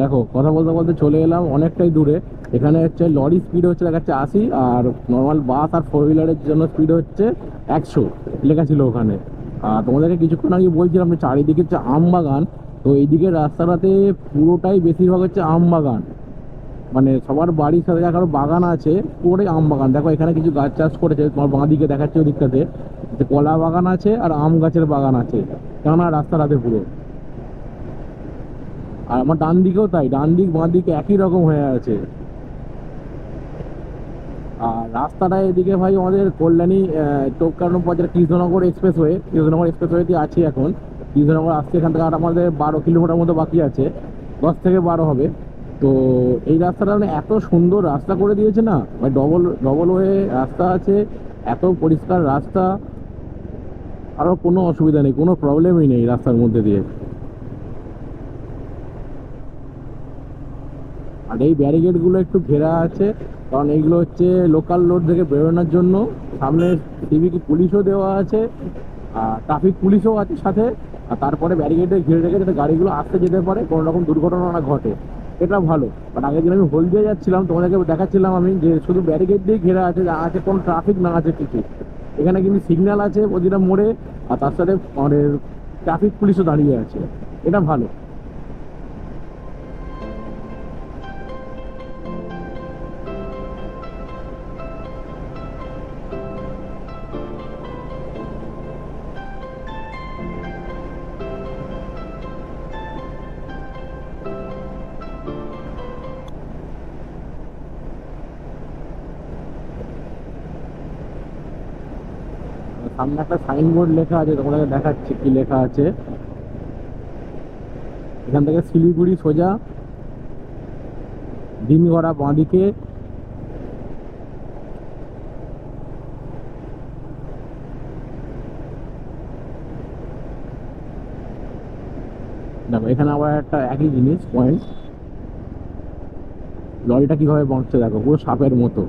দেখো, কথা বলতে বলতে চলে এলাম অনেকটাই দূরে। এখানে হচ্ছে লরি স্পিড হচ্ছে দেখাচ্ছে আশি, আর নর্মাল বাস আর ফোর হুইলারের জন্য স্পিড হচ্ছে একশো লেখা ছিল ওখানে। আর তোমাদেরকে কিছুক্ষণ আগে বলছিলাম যে চারিদিকে হচ্ছে আম বাগান তো এইদিকে রাস্তাটাতে পুরোটাই বেশিরভাগ হচ্ছে আম বাগান মানে সবার বাড়ির সাথে কারও বাগান আছে, পুরোটাই আম বাগান দেখো, এখানে কিছু গাছ চাষ করেছে, তোমার বাঁ দিকে দেখাচ্ছে ওদিকটাতে। কলা বাগান আছে আর আম গাছের বাগান আছে। কেননা রাস্তাটাতে পুরো। আর আমার ডান দিকেও তাই, ডান দিক, বাঁ দিক একই রকম হয়ে আছে। আর রাস্তাটা এদিকে ভাই আমাদের কল্যাণী টোপকারণ বাজার কৃষ্ণনগর এক্সপ্রেস ওয়ে কৃষ্ণনগর এক্সপ্রেস ওয়েতে আছি এখন। কৃষ্ণনগর আসতে এখান থেকে আর আমাদের বারো কিলোমিটার মতো বাকি আছে, দশ থেকে বারো হবে। তো এই রাস্তাটা মানে এত সুন্দর রাস্তা করে দিয়েছে না মানে ডবল ডবল ওয়ে রাস্তা আছে, এত পরিষ্কার রাস্তা আরও কোনো অসুবিধা নেই, কোনো প্রবলেমই নেই রাস্তার মধ্যে দিয়ে। আর এই ব্যারিকেডগুলো একটু ঘেরা আছে, কারণ এইগুলো হচ্ছে লোকাল রোড থেকে বেরোনোর জন্য। সামনে সিভিক পুলিশও দেওয়া আছে, আর ট্রাফিক পুলিশও আছে সাথে, আর তারপরে ব্যারিকেডে ঘিরে রেখে যাতে গাড়িগুলো আসতে যেতে পারে কোনো রকম দুর্ঘটনা না ঘটে। এটা ভালো। বাট আগের দিন আমি হলদিয়া যাচ্ছিলাম, তোমাদেরকে দেখাচ্ছিলাম আমি যে শুধু ব্যারিকেড দিয়ে ঘেরা আছে আছে কোনো ট্রাফিক না আছে কিছু। এখানে কিন্তু সিগন্যাল আছে প্রতিটা মোড়ে, আর তার সাথে আমাদের ট্রাফিক পুলিশও দাঁড়িয়ে আছে। এটা ভালো। সামনে একটা সাইনবোর্ড লেখা আছে তোমাদেরকে দেখাচ্ছি কি লেখা আছে। এখান থেকে শিলিগুড়ি সোজা দিনগড়া বাঁদিকে। দেখো, এখানে আবার একটা একই জিনিস পয়েন্ট লরিটা কীভাবে বাঁচছে দেখো, পুরো সাপের মতো।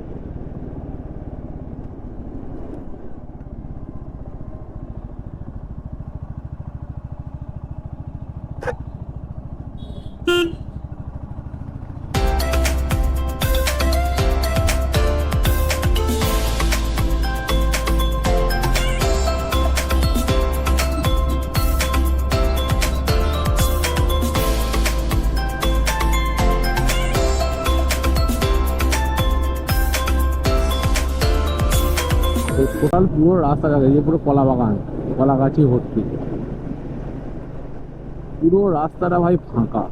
টোটাল পুরো রাস্তা যাবে যে পুরো কলা বাগান, কলা গাছই ভর্তি। পুরো রাস্তাটা ভাই ফাঁকা।